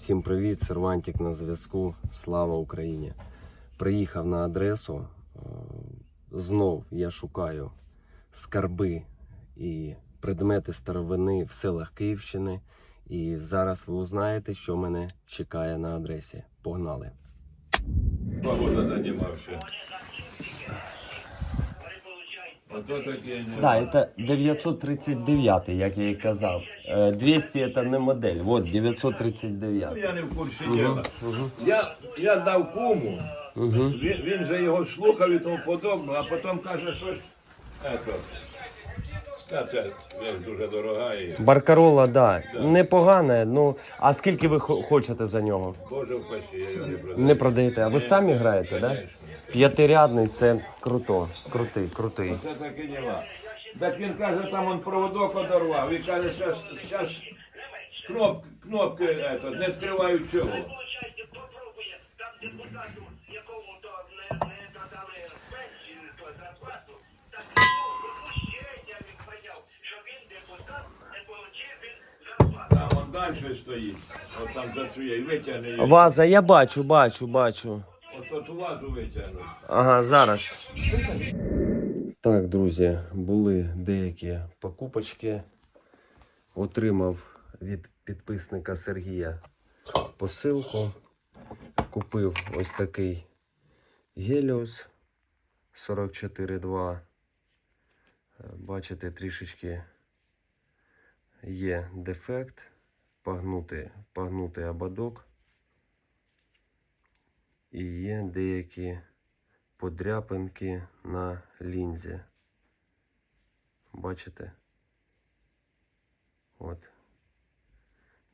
Усім привіт, Сервантик на зв'язку. Слава Україні! Приїхав на адресу. Е, Знов я шукаю скарби і предмети старовини в селах Київщини. І зараз ви узнаєте, що мене чекає на адресі. Погнали! Погода займався. Да, это 939, як я і казав. Е, 200 це не модель. Вот 939. Ну, я не в курсі діла. Я, я дав куму, він, він же його слухав і тому подобно, а потім каже, що ж, ето, та це вещь дуже дорога і Баркарола, да. Непогане. Ну, а скільки ви хо- хочете за нього? Боже впасі, я його не продаю. Не продаєте, а ви самі граєте, так? Да? П'ятирядний це круто. Крутий, крутий. Це таке діла. Так він каже, там он проводок одорвав. Він каже, щас, щас кноп, кнопки ето, не відкривають цього. Получайте, попробує там депутату, якому то не, не додали пенсію, то зарплату, так йому возмущення він поняв, що він депутат, не получив він зарплату. Там он далі стоїть. От там працює і витягне її. Ваза, я бачу, бачу, бачу. От от вазу витягнуть. Ага, зараз. Так, друзі, були деякі покупочки. Отримав від підписника Сергія посилку. Купив ось такий Helios 44.2. Е, Бачите, трішечки є дефект. Погнутий, погнутий ободок. І є деякі подряпинки на лінзі. Бачите? От.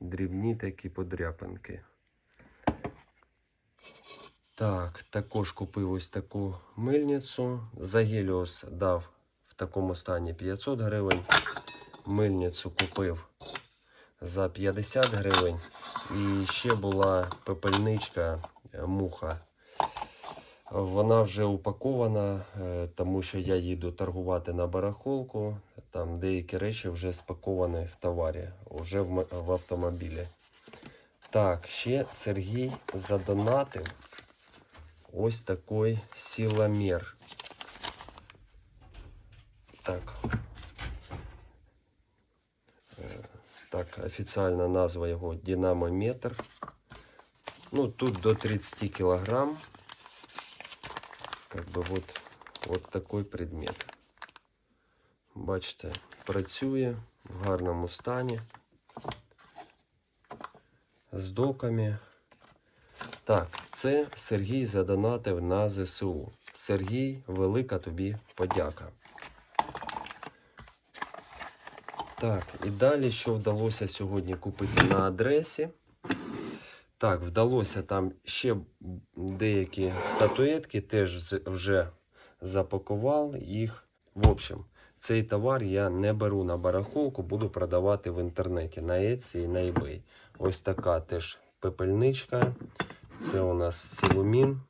Дрібні такі подряпинки. Так, також купив ось таку мильницю. За дав в такому стані 500 гривень. Мильницю купив за 50 гривень. І ще була пепельничка е, муха. Вона вже упакована, е, тому що я їду торгувати на барахолку. Там деякі речі вже спаковані в товарі, вже в, автомобілі. Так, ще Сергій задонатив ось такий сіломір. Так. Е, Так, офіційна назва його динамометр. Ну, тут до 30 килограмм. Как бы вот, вот такой предмет. Бачите, працює в гарному стані. З доками. Так, це Сергій задонатив на ЗСУ. Сергій, велика тобі подяка. Так, і далі, що вдалося сьогодні купити на адресі. Так, вдалося там ще деякі статуетки, теж вже запакував їх. В общем, цей товар я не беру на барахолку, буду продавати в інтернеті на Etsy і на eBay. Ось така теж пепельничка. Це у нас силумін.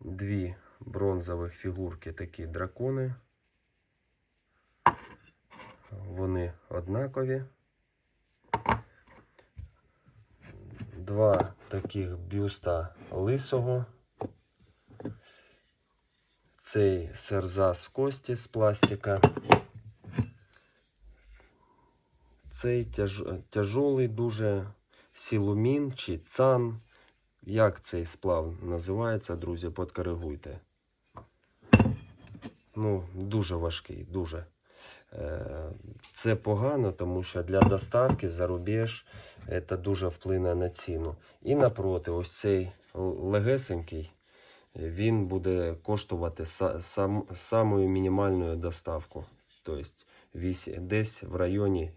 Дві бронзових фігурки, такі дракони. Вони однакові. Два таких бюста лисого. Цей серза з кості з пластика. Цей тяж... тяжолий дуже сілумін чи цан. Як цей сплав називається, друзі, подкоригуйте. Ну, дуже важкий, дуже. Е, Це погано, тому що для доставки за рубеж це дуже вплине на ціну. І напроти, ось цей легесенький, він буде коштувати сам, самою мінімальною доставку. Тобто десь в районі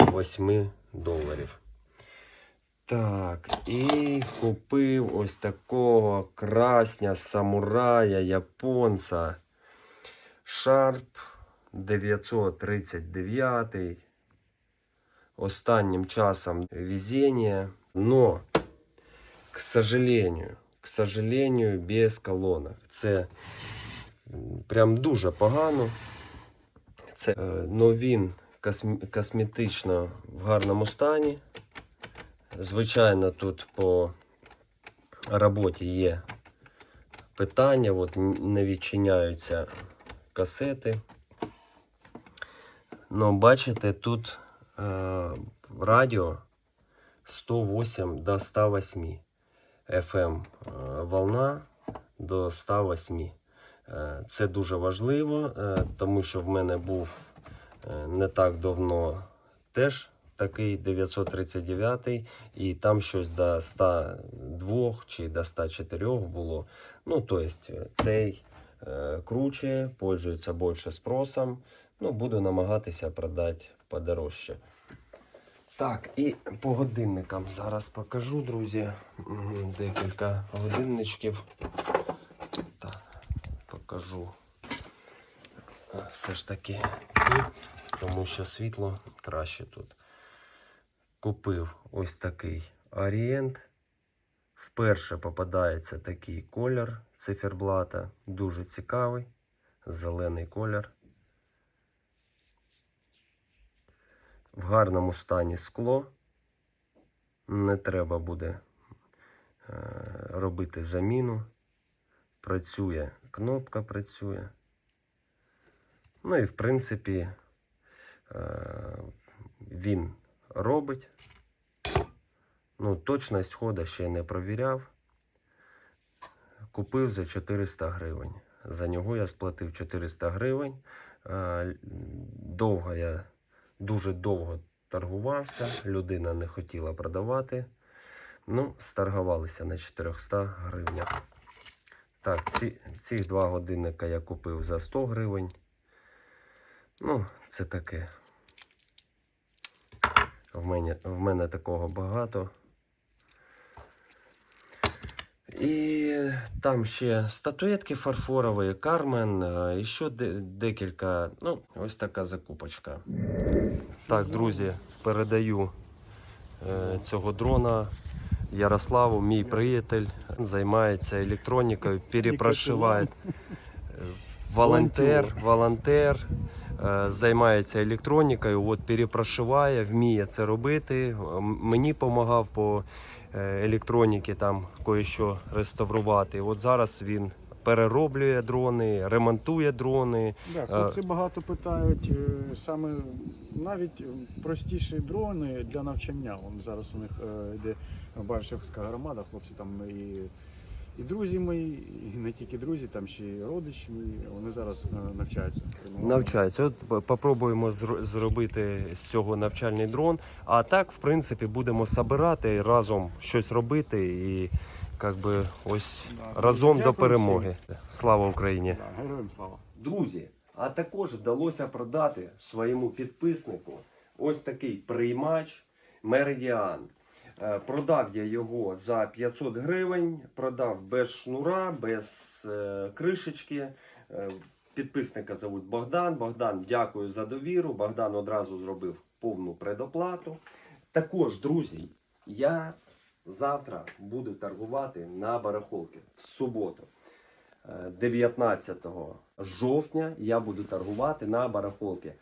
8 доларів. Так, і купив ось такого красня самурая японця. Шарп 939. Останнім часом везение. Но, к сожалению, к сожалению, без колонок. Це прям дуже погано. Це, е, но він косметично в гарному стані. Звичайно, тут по роботі є питання, от не відчиняються касети. Ну, бачите, тут е, радіо 108 до 108 FM е, волна до 108. Е, Це дуже важливо, е, тому що в мене був е, не так давно теж такий 939, і там щось до 102 чи до 104 було. Ну, тобто цей е, круче, пользується більше спросом. Ну, буду намагатися продати подорожче. Так, і по годинникам зараз покажу, друзі. Декілька годинничків. Так, покажу. Все ж таки тому що світло краще тут. Купив ось такий орієнт. Вперше попадається такий колір циферблата. Дуже цікавий. Зелений колір. В гарному стані скло. Не треба буде е, робити заміну. Працює, кнопка працює. Ну і в принципі е, він робить. Ну, точність хода ще не провіряв. Купив за 400 гривень. За нього я сплатив 400 гривень. Е, Довго я дуже довго торгувався, людина не хотіла продавати. Ну, старгувалися на 400 гривнях. Так, ці, ці два годинника я купив за 100 гривень. Ну, це таке. В мене, в мене такого багато. І там ще статуетки фарфорові, Кармен, і ще декілька. Ну, ось така закупочка. Так, друзі, передаю е, цього дрона Ярославу, мій приятель, займається електронікою, перепрошиває. Е, Волонтер, волонтер, е, займається електронікою, от перепрошиває, вміє це робити. Мені допомагав по електроніки там кое-що реставрувати. От зараз він перероблює дрони, ремонтує дрони. Да, хлопці багато питають е, саме навіть е, простіші дрони для навчання. Он зараз у них е, йде Баршевська громада, хлопці там і, і друзі мої, і не тільки друзі, там ще й родичі мої. Вони зараз е, навчаються. Навчається. От п- попробуємо зр- зробити з цього навчальний дрон. А так, в принципі, будемо збирати разом щось робити і як би ось Да. разом до Дякую перемоги. Слава Україні! Да, героям слава. Друзі, а також вдалося продати своєму підписнику ось такий приймач Меридіан. Е, Продав я його за 500 гривень, продав без шнура, без е, кришечки. Е, Підписника зовуть Богдан. Богдан, дякую за довіру. Богдан одразу зробив повну предоплату. Також, друзі, я завтра буду торгувати на барахолки в суботу. Е, 19 жовтня я буду торгувати на барахолки.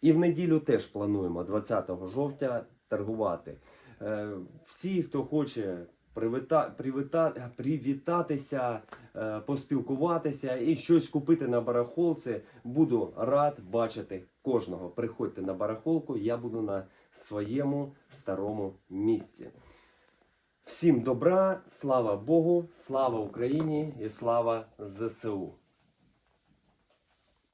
І в неділю теж плануємо 20 жовтня торгувати. Е, Всі, хто хоче привіта, привіта, привітатися, е, поспілкуватися і щось купити на барахолці, буду рад бачити кожного. Приходьте на барахолку, я буду на своєму старому місці. Всім добра, слава Богу, слава Україні і слава ЗСУ.